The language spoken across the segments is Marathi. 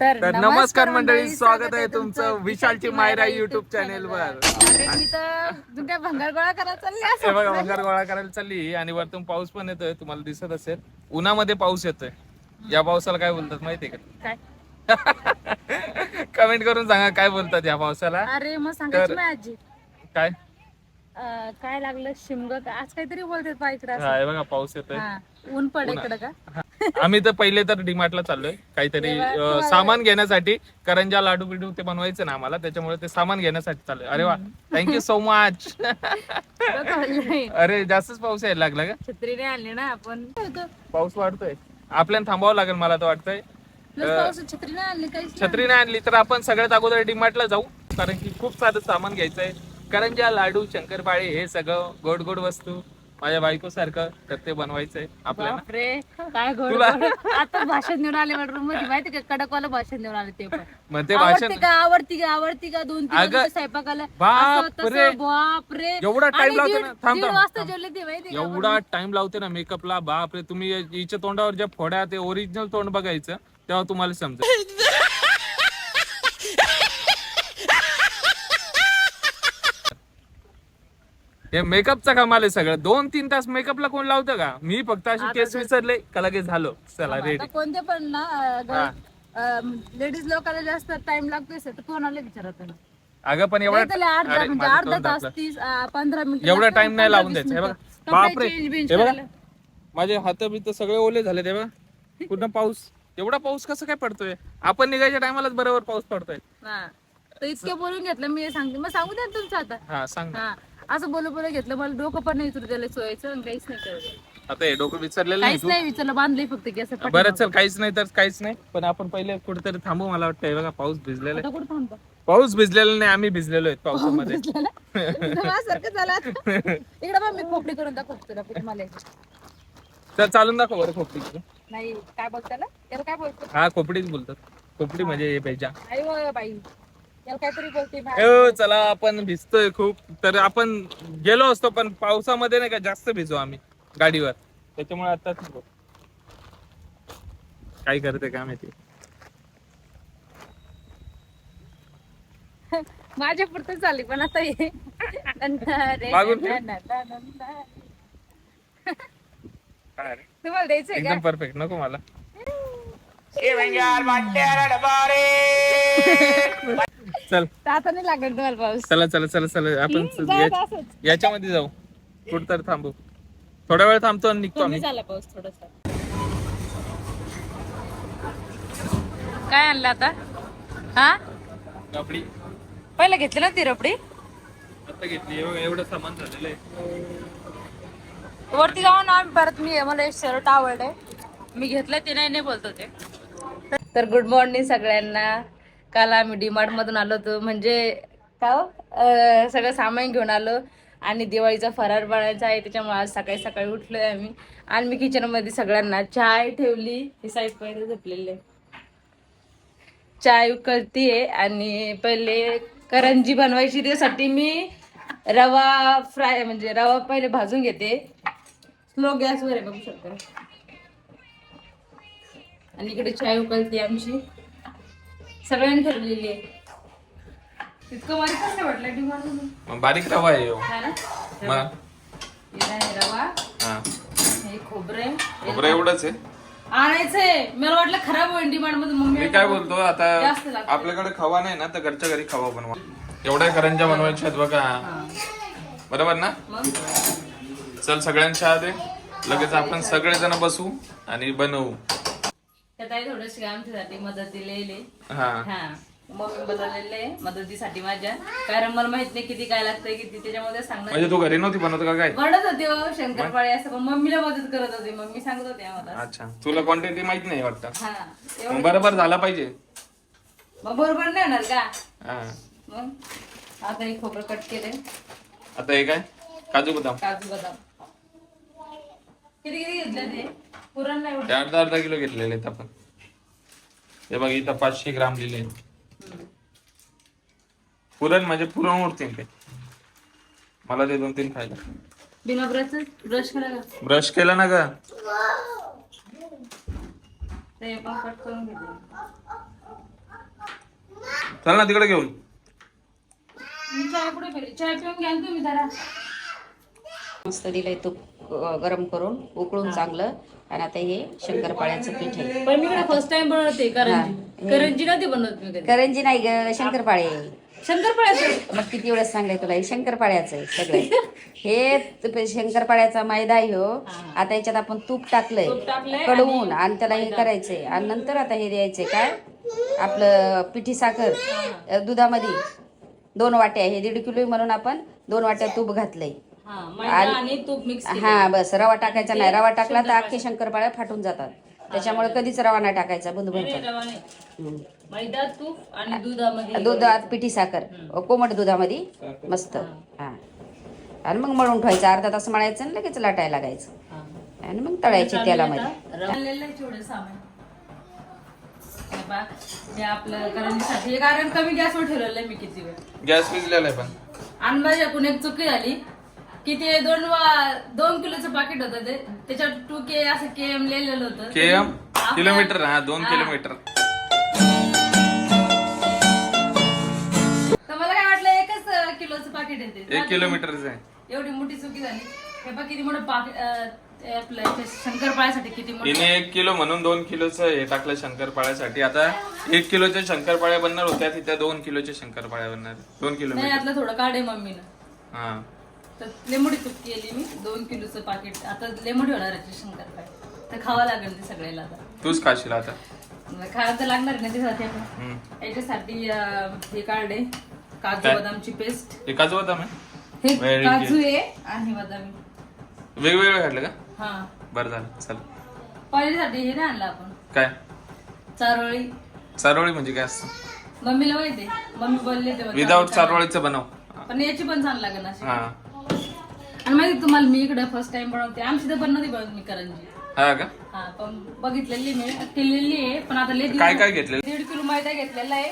तर नमस्कार मंडळी स्वागत आहे तुमचं विशालची मायरा युट्यूब चॅनेल वर. मी तर भंगार गोळा करायला चालली हे असं बघा भंगार गोळा करायला चालली आणि वरतून पाऊस पण येतोय तुम्हाला दिसत असेल. उन्हामध्ये पाऊस येतोय. या पावसाला काय बोलतात माहितीये का? काय? कमेंट करून सांगा काय बोलतात या पावसाला? अरे मग सांगायची तर- आजी. काय? अं, काय लागलं? शिमग आज काहीतरी बोलतात बा इकडे. हा हे बघा पाऊस येतोय. ऊन पड इकडं का? आम्ही तर पहिले तर डिमार्टला चाललोय. काहीतरी अं, सामान घेण्यासाठी करंजा लाडू बिडू ते बनवायचं ना आम्हाला त्याच्यामुळे ते सामान घेण्यासाठी चाललोय. अरे वा थँक्यू सो मच. अरे जास्तच पाऊस यायला लागला का? छत्री नाही आणली ना आपण. पाऊस वाढतोय. आपल्याला थांबावं लागेल मला तर वाटतंय. प्लस पाऊस छत्री नाही आणली काहीच छत्री नाही आणली तर आपण सगळ्यात अगोदर डीमार्टला जाऊ कारण की खूप सारं सामान घ्यायचंय. करंजा लाडू शंकरपाळे हे सगळं गोड गोड वस्तू. माझ्या बायको सारखं तर ते बनवायचंय आपल्याला. बापरे काय तुला- गोड. आता भाषण देऊन आले रूममध्ये माहिती का? कडकवाला भाषण देऊन आले ते पण. मग ते भाषण आवडते का? आवडती का? आवडती का? दोन तीन अगं, वाजता स्वयंपाकाला. बाप असं रे. बाप रे एवढा time आणि लावते दीड- ना. थांब, दीड थांब, वाजता थांब. जेवले ते माहिती का? एवढा टाइम लावते ना मेकअपला बाप रे तुम्ही हिच्या तोंडावर ज्या फोड्या ते ओरिजिनल तोंड बघायचं तेव्हा तुम्हाला समजेल. हे मेकअपचा कमाल आहे सगळं. दोन तीन तास मेकअपला कोण लावतं का? मी फक्त अशी केस विसरले का लगेच झालो? चला रेडी कोणते पण. ना लेडीज लोकांना जास्त टाइम लागतोय तर कोणाला विचारत. एवढा पण एवढा अर्धा तास. तीस पंधरा मिनिट एवढा टाइम नाही लावून द्यायचा. बापरे. माझे हात बित सगळे ओले झाले ते बघा. पूर्ण पाऊस. एवढा पाऊस कसं काय पडतोय? आपण निघायच्या टायमालाच बरोबर पाऊस पडतोय. इतके बोलून घेतलं मी सांगते. मग सांगू द्या तुमचं आता. हा सांग असं बोलू बोलू घेतलं मला डोकं पण नाही उतरू द्यायला सोयायचं आणि काहीच नाही करायचं. आता हे डोकं विसरलेलं नाही काहीच नाही विचारलं बांधले फक्त की असं बरं चल काहीच नाही तर काहीच नाही. पण आपण पहिले कुठेतरी थांबू मला वाटतं हे बघा पाऊस भिजलेला आहे. कुठं थांबतो? पाऊस भिजलेला नाही आम्ही भिजलेलो आहेत पावसामध्ये. सारखं झालं आता. इकडं बघ मी खोपडी करून दाखवतो तुला मला. चालून दाखव बरं खोपडी. नाही काय बोलतो त्याला त्याला काय बोलतो? हा खोपडीच बोलतात. खोपडी म्हणजे हे पाहिजे. आई हो बाई. त्याला काहीतरी बोलते. हो चला आपण भिजतोय खूप. तर आपण गेलो असतो पण पावसामध्ये नाही का जास्त भिजू आम्ही गाडीवर. त्याच्यामुळे आता काय करते काय माहिती? माझ्या पुरतं चालली पण आता हे. मागून ठेव. काय रे? तुम्हाला द्यायचंय का? एकदम परफेक्ट नको मला. चल. आता नाही लागत तुम्हाला पाऊस. चला चला चला चला. आपण हम्म, जाऊ या- आता असंच. याच्यामध्ये जाऊ. कुठं तर थांबू. थोडा वेळ थांबतो आणि निघतो कमी आम्ही. झाला पाऊस थोडासा. काय आणलं आता? हा? आपली पहिला घेतली ना ती रबडी? आता घेतली. एव- एवढं सामान झालेलं आहे. वरती जाऊन आम्ही परत मी मला एक शर्ट आवडलंय. मी घेतलं ते नाही नाही बोलतो ते तर गुड मॉर्निंग सगळ्यांना. काल आम्ही डीमार्ट मधून आलो होतो. म्हणजे का हो? सगळं सामान घेऊन आलो. आणि दिवाळीचा फरार बनायचा आहे त्याच्यामुळे आज सकाळी सकाळी उठलोय आम्ही. आणि मी किचनमध्ये सगळ्यांना चाय ठेवली. ही साईड पहिले झोपलेले. चाय उकळतीये. आणि पहिले करंजी बनवायची त्यासाठी मी रवा फ्राय म्हणजे रवा पहिले भाजून घेते. स्लो गॅसवर आहे बघू शकता. आणि इकडे चाय उकळते आमची. सगळ्यांनी ठरलेली आहे. इतकं मला कसं वाटलं डिमांड मग बारीक रवा आहे ह्यो. ना? मग? हे आहे रवा. हा. हे खोबरे खोबरं एवढंच आहे? आणायचंय मला वाटलं खराब होईल डिमांडमध्ये मम्मी मी काय बोलतो आता जास्त लागतं. आपल्याकडे खवा नाही ना तर घरच्या घरी खवा बनवा. एवढ्या करंजा बनवायच्या आहेत बघा. बरोबर ना? मग? चल सगळ्यांच्या आधी लगेच आपण सगळेजण बसू आणि बनवू. त्यात आहे थोडीशी आमच्यासाठी मदतीला येले हा. हा. मम्मी आहे मदतीसाठी माझ्या. कारण मला माहीत नाही किती काय लागतंय किती त्याच्यामध्ये सांगणार म्हणजे तू घरी नव्हती बनवत का काय? म्हणत होते हो शंकरपाळे असं पण मम्मीला मदत करत होते मम्मी सांगत होते आम्हाला. अच्छा. तुला क्वांटिटी माहीत नाही वाटतं? हा. मग एवढं बरोबर झाला पाहिजे. मग बरोबर नाही होणार का? हा. मग आता हे खोबरं कट केले आता हे काय? काजू बदाम. काजू बदाम. किती किती घेतले ते? ते अर्धा अर्धा किलो घेतलेले आहेत आपण. हे बघ इथं पाचशे ग्राम लिहिले पुरण म्हणजे पुरण उरतील ते मला ते दोन तीन खायला. बिना ब्रश ब्रश केला का ब्रश केला ना ग? ते पण कट करून चल ना तिकडे घेऊन. मी पेली चहा पिऊन घ्या ना तुम्ही जरा. मस्त दिलंय तूप गरम करून उकळून चांगलं. आणि आता हे शंकरपाळ्याचं पीठ आहे. पण मी फर्स्ट टाइम बनवते करंजी. करंजी नव्हती बनवत मी कधी. करंजी नाही ग शंकरपाळे. शंकरपाळ्याचं? मग किती वेळेस सांगले तुला हे शंकरपाळ्याचं आहे सगळं. हे त- शंकरपाळ्याचा मैदा आहे हो. आता याच्यात आपण तूप टाकलंय. कडवून आणि त्याला हे करायचंय. आणि नंतर आता हे द्यायचंय काय? आपलं पिठी साखर अ, दुधामध्ये. दोन वाट्या हे दीड किलो आहे म्हणून आपण दोन वाट्या तूप घातलंय. आणि तूप मिक्स हा बस रवा टाकायचा नाही. रवा टाकला तर अख्खे शंकरपाळ्या फाटून जातात. त्याच्यामुळे कधीच रवा नाही टाकायचा बंद बंद. मैदा तूप आणि दुधामध्ये दुधात पिठी साखर. कोमट दुधामध्ये. मस्त. हा. आणि मग मळून ठेवायचं. अर्धा तास मळायचं आणि लगेच लाटायला लागायचं. हा. आणि मग तळायचे तेलामध्ये. हे हे हे कारण कमी गॅसवर ठेवलेलं आहे मी किती वेळ. गॅस विजलेला आहे पण. आणि माझ्याकडून एक चुकी झाली. की ते दोन वा- दोन किलोचं पाकिट होतं ते. त्याच्यात टू के असं के एम लिहिलेलं होतं. के एम किलोमीटर हा दोन हा. किलोमीटर तर मला काय वाटलं एकच अं, किलोचं पाकिट एक किलोमीटरच आहे. एवढी मोठी चुकी झाली. हे बघ किती मोठं पाकिट आपलं इथे शंकरपाळ्यासाठी किती मोठं. एक किलो म्हणून दोन किलोचं हे टाकलं शंकरपाळ्यासाठी. आता एक किलोच्या शंकरपाळ्या बनणार होत्या तिथे दोन किलोच्या शंकरपाळ्या बनणार. दोन नाही किलोमीटर यातलं थोडं काढे मम्मीनं. हा. तर लेमोडी चूक केली मी. दोन किलोचं पाकिट. आता लेमोडी होणार याची शंकरपाळ तर खावा लागेल ते सगळ्याला आता. तूच खाशील आता. खायला तर लागणार नाही त्याच्यासाठी आपण. हम्म. याच्यासाठी अं, हे काढले काजू काय? बदामची पेस्ट. हे काजू बदाम आहे? हे Very काजू आहे आणि बदामी. वेगवेगळे घातलं का? हा. बरं झालं चल. पाहिजेसाठी हे नाही आणलं आपण. काय? चारोळी. चारोळी म्हणजे काय असतं? मम्मीला माहिती मम्मी बोलले तेव्हा विदाऊट चारोळीचं बनव. पण याची पण छान लागेल अशी. हा. आणि माहिती तुम्हाला मी इकडे फर्स्ट टाइम बनवते. आमची तर पण नव्हती बनवत मी करंजी. हा का? हा पण बघितलेली मी. केलेली आहे पण आता लय काय काय घेतलेलं? दीड किलो मैदा घेतलेला आहे.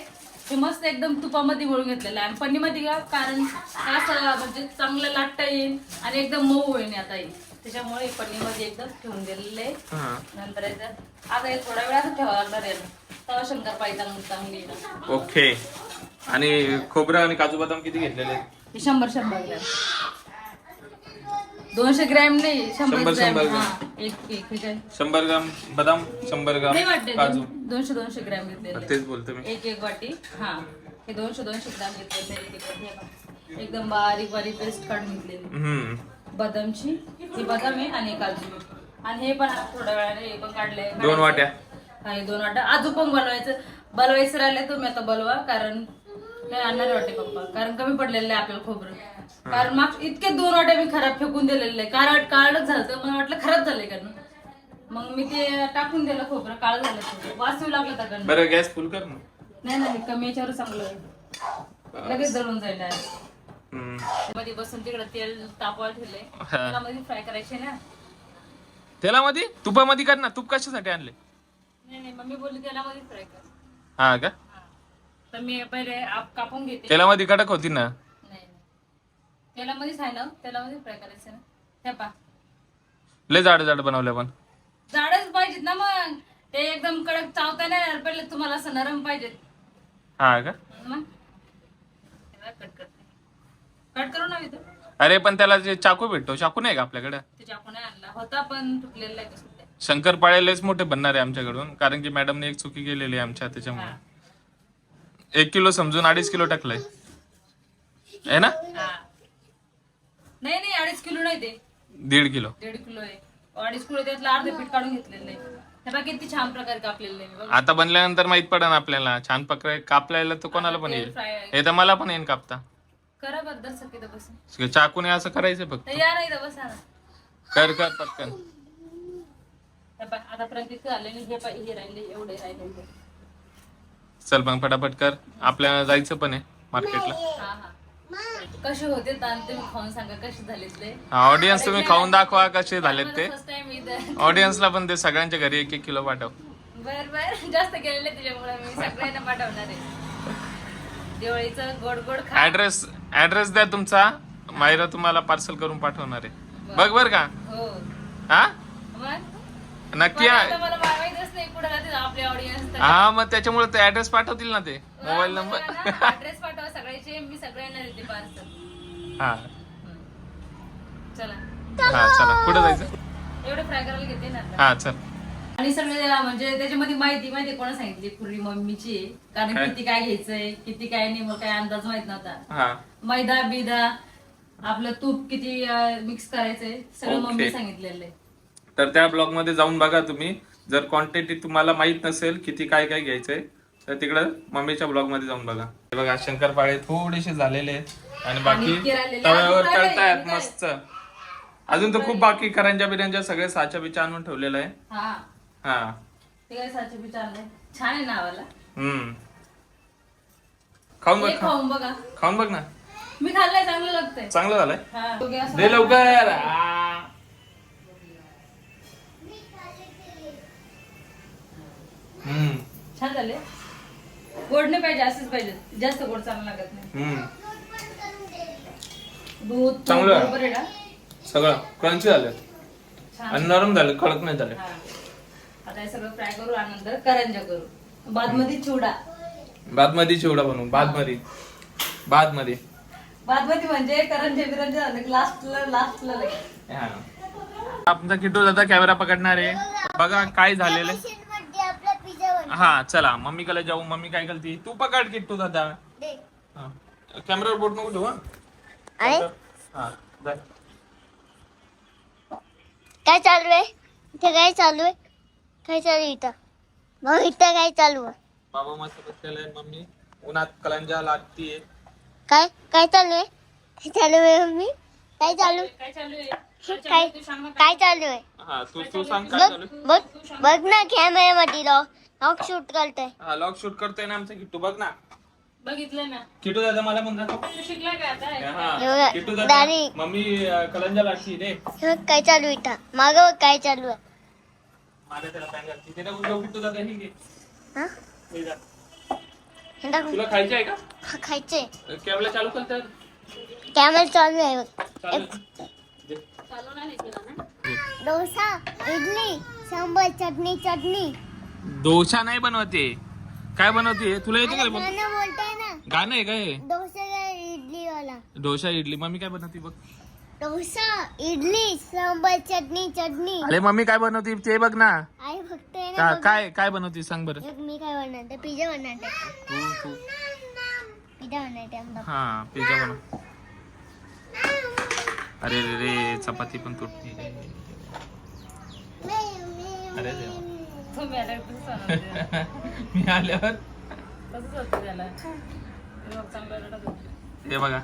ते मस्त एकदम तुपामध्ये वळून घेतलेलं आहे. आणि पन्नीमध्ये का? कारण असं म्हणजे चांगलं लाटता येईल आणि एकदम मऊ होईल आता येईल त्याच्यामुळे पन्नीमध्ये एकदम ठेवून दिलेलं आहे. हा. नंतर याचं आता हे थोड्या वेळात ठेवावं लागणार आहे. तेव्हा शंकरपाळी चांगली चांगली. ओके. आणि खोबरं आणि काजू बदाम किती घेतलेले हे शंभर शंभर ग्रॅम. दोनशे ग्रॅम नाही शंभर शंभर- ग्रॅम. शंभर ग्रॅम. हा एक एक हे काय? शंभर ग्राम बदाम शंभर ग्राम नाही वाटते काजू. दोन- दोनशे दोनशे ग्रॅम घेतलेले. तेच बोलतो मी. एक एक वाटी हा. हे दोनशे दोनशे ग्रॅम घेतलेले एक वाटी. हे. एकदम बारीक बारीक पेस्ट काढून घेतलेली. हम्म. बदामची ही बदाम आहे आणि काजू आणि हे पण आता थोड्या वेळाने हे पण काढले दोन वाट्या. हे दोन वाट्या. अजून पण बनवायचं. बनवायचं राहिले तुम्ही आता बोलवा कारण हे आणणारे वाटे पप्पा. कारण कमी पडलेलं आहे आपल्याला खोबरं. कारण माग इतके दोन वाट्या मी खराब फेकून दिलेले आहे कारण काळच झालं तर मला वाटलं खराब झालंय कारण मग मी ते टाकून दिलं खोबरं काळ झालं थोडं. वास लागला त्या बरं गॅस फुल कर ना. नाही नाही कमी याच्यावर चांगलं आहे लगेच जळून जाईल direct. हम्म. मध्ये बसून तिकडे तेल तापवायला ठेवलंय. हा. त्यामध्ये फ्राय करायचे ना. तेलामध्ये? तुपामध्ये कर ना. तूप कशासाठी आणले नाही नाही मम्मी बोलली तेलामध्ये फ्राय कर. हा का? हा. तर मी पहिले आप कापून घेते. तेलामध्ये कडक होती ना. नाही नाही. तेलामध्येच आहे ना? तेलामध्ये फ्राय करायचं ना? हे पा लय जाड जाड बनवले पण. झाडच पाहिजेत ना मग. ते एकदम कडक चावता नाही येणार. पहिले तुम्हाला असं नरम पाहिजेत. हा का? मग? कट करते. कट करू ना इथं अरे पण त्याला जे चाकू भेटतो चाकू नाही का आपल्याकडे? ते चाकू नाही आणला. होता पण तुटलेला आहे कसं ते. शंकरपाळे लयच मोठे बनणार आहे आमच्याकडून कारण की मॅडमने एक चुकी केलेली आहे आमच्या त्याच्यामुळे. एक किलो समजून अडीच किलो टाकलंय. आहे ना? हा. नाही नाही अडीच किलो नाही ते. दीड किलो. दीड किलो आहे. अडीच किलो त्यातलं अर्ध पीठ काढून घेतलेलं आहे हे बघा किती छान प्रकारे कापलेलं आहे बघ. आता बनल्यानंतर माहीत पडेल आपल्याला. छान प्रकारे कापल्याला तर कोणाला पण येईल. फ्राय हे तर मला पण येईन कापता. करा बरं बसून चाकूने असं करायचं फक्त. तर या ना इथं बसा ना. कर कर पटकन. हे बघ, आतापर्यंत हे हे राहिले एवढे राहिले. चल मग फटाफट कर. आपल्याला जायचं पण आहे मार्केटला हा हा. कसे होते तुम्ही खाऊन सांगा कसे झाले ते? ऑडियन्स तुम्ही खाऊन दाखवा कसे झालेत ते. फर्स्ट टाइम इथं. ऑडियन्सला पण ते सगळ्यांच्या घरी एक एक किलो पाठव. बर बर. जास्त केलेले त्याच्यामुळे मी सगळ्यांना पाठवणार आहे. दिवाळीचं गोड गोड खा. ऍड्रेस ऍड्रेस द्या तुमचा. मायरा तुम्हाला पार्सल करून पाठवणार आहे. बघ बर का. हो. हा? मग? नक्की पण आहे. मला माहीतच नाही कुठे राहते आपले ऑडियन्स हा मग त्याच्यामुळे ते ऍड्रेस पाठवतील ना ते? मोबाईल नंबर ऍड्रेस पाठवा सगळ्याचे मी सगळ्यांना देते पार्सल हा. चला. हा चला. कुठं जायचं? एवढे फ्राय करायला घेते ना आता. हा चल. आणि सगळे म्हणजे त्याच्यामध्ये माहिती माहिती कोणा सांगितली? पूर्वी मम्मीची. आहे. कारण? किती काय घ्यायचंय किती काय नाही मग काय अंदाज माहीत नव्हता. हा. मैदा बिदा आपलं तूप किती मिक्स करायचंय सगळं Okay. मम्मी सांगितलेलं आहे. तर त्या ब्लॉगमध्ये जाऊन बघा तुम्ही. जर क्वांटिटी तुम्हाला माहीत नसेल किती काय काय घ्यायचंय तर तिकडं मम्मीच्या ब्लॉगमध्ये जाऊन बघा. हे बघा शंकरपाळे थोडेसे झालेले आहेत. आणि बाकी. तव्यावर तळतायत मस्त. अजून तर खूप बाकी करंजा बिरंजा सगळे साच्या बिच्या आणून ठेवलेलं आहे. हा. ते साचे छान आहे हम्म. खाऊन बघ. हे खाऊन बघा. खाऊन बघ ना. मी खाल्लंय चांगलं लागतंय. चांगलं झालंय? हा. लवकर. छान झाले. गोड नाही पाहिजे असंच पाहिजे. जास्त गोड चांगलं लागत नाही. हम्म. दूध तूप चांगलं. आहे. बरोबर आहे ना? सगळं. क्रंची झालं. छान. आणि नरम झालं कडक नाही झालं. हा. आता हे सगळं फ्राय करू आणि नंतर करंजा करू. बादमती चिवडा. बादमती चिवडा बनवू. बादमती बादमती बादमती म्हणजे करंजा बिरंजा झालं. लास्टला लास्टला लगेच. हा. आमचा किट्टू दादा कॅमेरा पकडणार. आहे बघा काय झालेलं. आहे. हा चला मम्मीकडे जाऊ मम्मी काय करते तू पकड किट्टू दादा हा. कॅमेरावर बोट नको ठेवू हा. हा जा. काय चालू आहे इथे काय चालू आहे काय चालू आहे इथं मग इथं काय चालू आहे बाबा मस्त बसलेला आहे मम्मी उन्हात कलंजा लागतीये काय काय चालू आहे काय चालू आहे मम्मी काय चालू काय चालू आहे काय काय चालू आहे हा तू तू सांग काय बघ चालू बघ बघ ना कॅमेरा मध्ये लॉक लॉक शूट करतोय. हा लॉग शूट करतोय ना आमचा किट्टू. बघ ना. बघितलं ना. किट्टू दादा मला पण दाखव तू शिकला काय आता? हा किट्टू दादा दारी. मम्मी अं, कलंजा लागती रे हे काय चालू आहे इथं? मागं काय चालू आहे. माझ्या त्याला पॅन घालती ते नको घेऊ किट्टू दादा हे घे हा? हे जा. हे दाखव. तुला खायचं आहे का? हा, खायचंय. कॅमेरा चालू कर तर. कॅमेरा चालू आहे बघ. चालू. दे. चालू नाही केला ना. डोसा इडली सांबर चटणी चटणी. डोसा नाही बनवते. काय बनवते? तुला येते काय गाणं बोलताय ना. गाणं आहे काय डोसा इडली वाला डोसा इडली. मम्मी काय बनवते बघ. डोसा इडली सांबर चटणी चटणी. अरे मम्मी काय बनवते? ते बघ ना. आई बघतोय ना का- बघ. काय काय बनवते सांग बरं. एक मी काय बनवते? पिझ्झा बनवते. तू तू. पिझ्झा बनवते आम्हाला. हा पिझ्झा बनव. अरे रे रे चपाती पण तुटली अरे देवा. तुम्ही आल्यावर तसंच होणार. मी आल्यावर? तसंच होतं त्याला. ते बघ, चांगलं रडत होतं. हे बघा.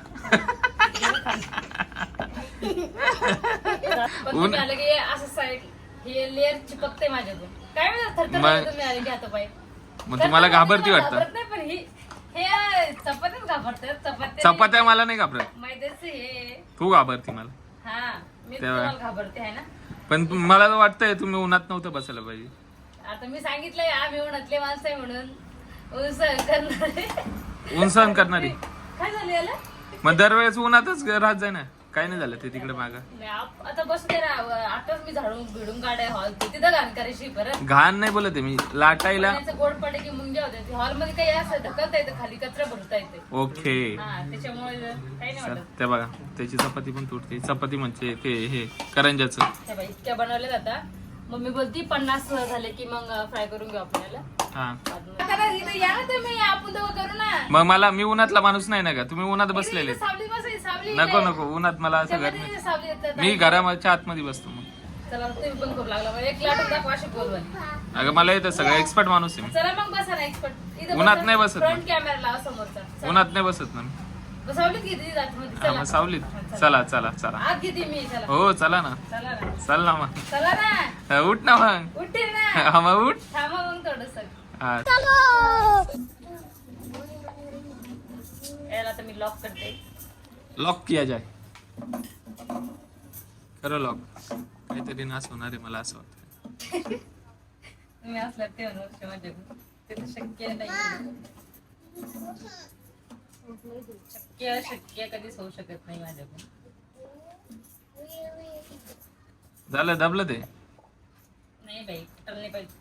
पण तुम्ही आले की असं साईड हे लेअर चिपकते माझ्यातून. काय माहिती थरथर मग- होतं तुम्ही आले की आता पाय मग तुम्हाला घाबरती वाटतं. नाही पण ही हे चपात्याच घाबरतात चपात्या चपात्या मला नाही घाबरत. मैद्याचे हे. तू घाबरती मला. हा मी तेव्हा. तुम्हाला घाबरते आहे ना? पण मला तर वाटतंय तुम्ही उन्हात नव्हतं बसायला पाहिजे. आता मी सांगितलंय आम्ही उन्हातले माणसं आहे म्हणून. ऊस करणारे. ऊन सहन करणारी. काय झालं याला? मग दरवेळेस उन्हातच राहत जाय ना काय नाही झालं ते तिकडे माग. नाही, आप- आता बसू दे ना आताच मी झाडून भिडून गाड्या हॉल तिथं घाण करायची परत. घाण नाही बोलत आहे मी. लाटायला पाण्याचं गोड पडे की मुंग्या होत्या हॉलमध्ये काही असं ढकलता येतं खाली कचरा भरता येते. ओके. हा त्याच्यामुळे काही नाही चल वाटत. ते बघा त्याची चपाती पण तुटते. चपाती म्हणजे ते हे करंजाचं त्या बाई इतक्या बनवल्या जातात मम्मी बोलती पन्नास झाले की मग फ्राय करून घेऊ आपल्याला हा. आता इथं या ना तुम्ही आपण दोघं करू ना. मग मला मी उन्हातला माणूस नाही ना का तुम्ही उन्हात बसलेले इथं सावली बसायची सावली नको नको उन्हात मला असं घर त्यामध्ये सावली येतात. मी घराच्या आतमध्ये बसतो मग. चला तुम्ही पण खूप लागला. मग एक लाटून दाखवा अशी बोलवाय अगं मला येतं सगळं एक्सपर्ट माणूस आहे चला मग बसा ना एक्सपर्ट उन्हात नाही बसत फ्रंट कॅमेरा लावा समोरचा. मी उन्हात नाही बसत ना मी. मध्ये हा, मग. चला. सावलीत. चला. चला चला आत किती मी चला. हो चला ना. चला ना. चल ना मग. चला ना. हा, उठ ना मग. उठे ना. हा मग उठ. थांबा मग थोडस. हा. याला आता मी लॉक करते. लॉक किया जाय खरं लॉक काहीतरी नाश होणार आहे मला असं वाटतं ते ते तर शक्य नाही. शक्य शक्य कधीच होऊ शकत नाही माझ्याकडून. झालं दबलं ते? नाही बाई पाहिजे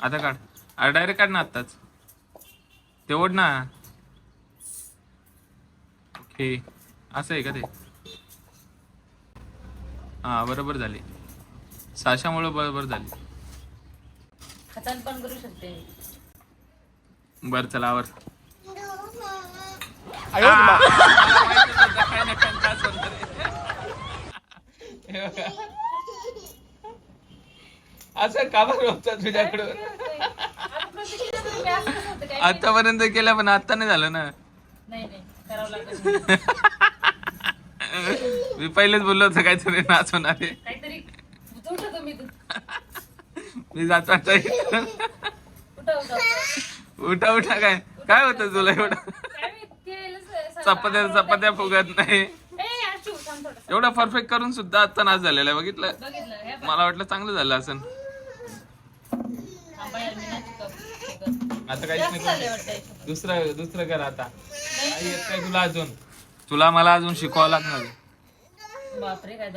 आता काढ. अरे डायरेक्ट काढ ना आत्ताच. ते ओढ ना. ओके असं आहे का ते? हा बरोबर झाली. साशामुळे बरोबर झाली. खतन पण करू शकते बर चला आवर. असं का बरं होतं तुझ्याकडं आतापर्यंत केलं पण आता नाही झालं ना? मी पहिलेच बोललो होतो काहीतरी नाच होणार आहे. काहीतरी उठव तुम्ही. तू मी जातो आता उठा उठा काय? काय होतं तुला एवढं? चपात्या चपात्या फुगत नाही. एवढा परफेक्ट करून सुद्धा आता नाच झालेला आहे बघितलं? मला वाटलं चांगलं झालं असं. आता काहीच नाही दुसरं दुसरं कर आता. काय तुला अजून? तुला मला अजून शिकवावं लागणार. बापरे काय.